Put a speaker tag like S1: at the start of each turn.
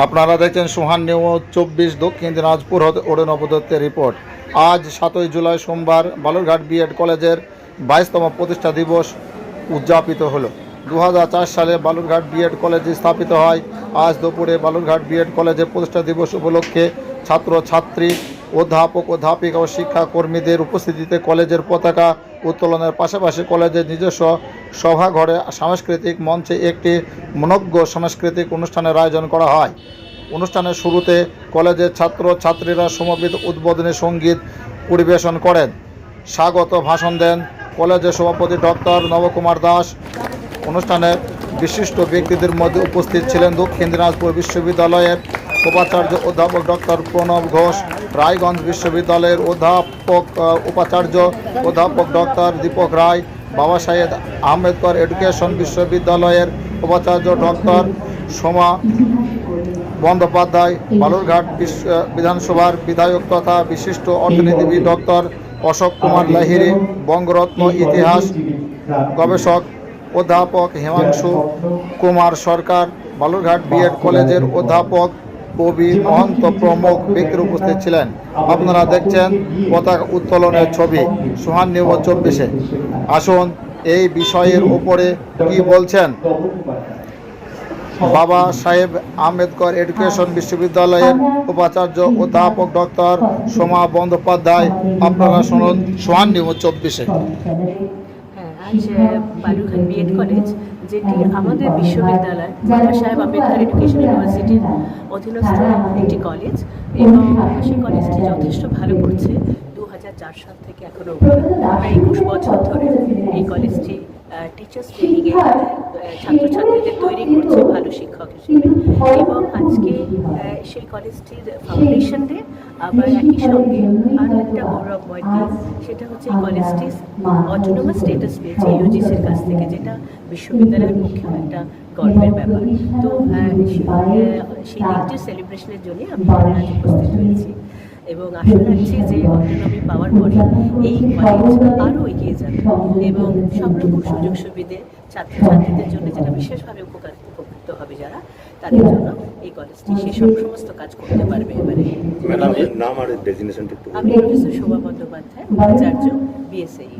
S1: আপনারা দেখছেন সোহান নিউজ চব্বিশ দক্ষিণ দিনাজপুর হতে ওডেন অবদত্তের রিপোর্ট। আজ সাতই জুলাই সোমবার বালুরঘাট বিএড কলেজের বাইশতম প্রতিষ্ঠা দিবস উদযাপিত হলো। দু হাজার চার সালে বালুরঘাট বিএড কলেজ স্থাপিত হয়। আজ দুপুরে বালুরঘাট বিএড কলেজে প্রতিষ্ঠা দিবস উপলক্ষে ছাত্র ছাত্রী অধ্যাপক, অধ্যাপিকা ও শিক্ষাকর্মীদের উপস্থিতিতে কলেজের পতাকা উত্তোলনের পাশাপাশি কলেজের নিজস্ব সভাঘরে সাংস্কৃতিক মঞ্চে একটি মনজ্ঞ সাংস্কৃতিক অনুষ্ঠানের আয়োজন করা হয়। অনুষ্ঠানের শুরুতে কলেজের ছাত্র ছাত্রীরা সমবেত উদ্বোধনী সংগীত পরিবেশন করেন। স্বাগত ভাষণ দেন কলেজের সভাপতি ডক্টর নবকুমার দাস। অনুষ্ঠানে বিশিষ্ট ব্যক্তিদের মধ্যে উপস্থিত ছিলেন দক্ষিণ দিনাজপুর বিশ্ববিদ্যালয়ের উপাচার্য অধ্যাপক ডক্টর প্রণব ঘোষ, রায়গঞ্জ বিশ্ববিদ্যালয়ের অধ্যাপক উপাচার্য অধ্যাপক ডক্টর দীপক রায়, বাবা সাহেব আম্বেদকর এডুকেশন বিশ্ববিদ্যালয়ের উপাচার্য ডক্টর সোমা বন্দ্যোপাধ্যায়, বালুরঘাট বিশ্ব বিধানসভার বিধায়ক তথা বিশিষ্ট অর্থনীতিবিদ ডক্টর অশোক কুমার লাহিড়ী, বঙ্গরত্ন ইতিহাস গবেষক অধ্যাপক হিমাংশু কুমার সরকার, বালুরঘাট বিএড কলেজের অধ্যাপক কবি, মহন্ত প্রমুখ ব্যক্তির উপস্থিত ছিলেন। আপনারা দেখছেন পতাকা উত্তোলনের ছবি, সোহান চব্বিশে। আসুন এই বিষয়ের উপরে কি বলছেন? বাবা সাহেব আম্বেদকর এডুকেশন বিশ্ববিদ্যালয়ের উপাচার্য অধ্যাপক ডক্টর সোমা বন্দ্যোপাধ্যায়, আপনারা শুনুন সোহান চব্বিশে।
S2: বালুরঘাট বিএড কলেজ, যেটি আমাদের বিশ্ববিদ্যালয়, বাবা সাহেব আম্বেদকর এডুকেশন ইউনিভার্সিটির অধীনস্থ একটি কলেজ এবং সেই কলেজটি যথেষ্ট ভালো করছে। দু হাজার চার সাল থেকে এখনও প্রায় একুশ বছর ধরে এই কলেজটি টিচার্স ট্রেনিংয়ে ছাত্রছাত্রীদের তৈরি করছে ভালো শিক্ষক হিসেবে। এবং আজকে সেই কলেজটির ফাউন্ডেশন ডে আবার একই সঙ্গে আরও একটা গৌরবময় দিন সেটা হচ্ছে এই কলেজটি অটোনোমাস স্টেটাস পেয়েছে ইউজিসির কাছ থেকে যেটা বিশ্ববিদ্যালয়ের পক্ষেও একটা গর্বের ব্যাপার। তো সেই দিনটির সেলিব্রেশনের জন্য আমি উপস্থিত হয়েছি। এবং আশা রাখছি যে অটোনমি পাওয়ার পরে এই কলেজ আরও এগিয়ে যাবে এবং সব রকম সুযোগ সুবিধে ছাত্রছাত্রীদের জন্য যেটা বিশেষভাবে উপকার উপকৃত হবে যারা তাদের জন্য এই কলেজটি সেসব সমস্ত কাজ করতে পারবে এবারে।
S3: ম্যাডাম এর নাম আর একটু
S2: আমি প্রফেসর শোভা বন্দ্যোপাধ্যায় উপাচার্য বিএসএই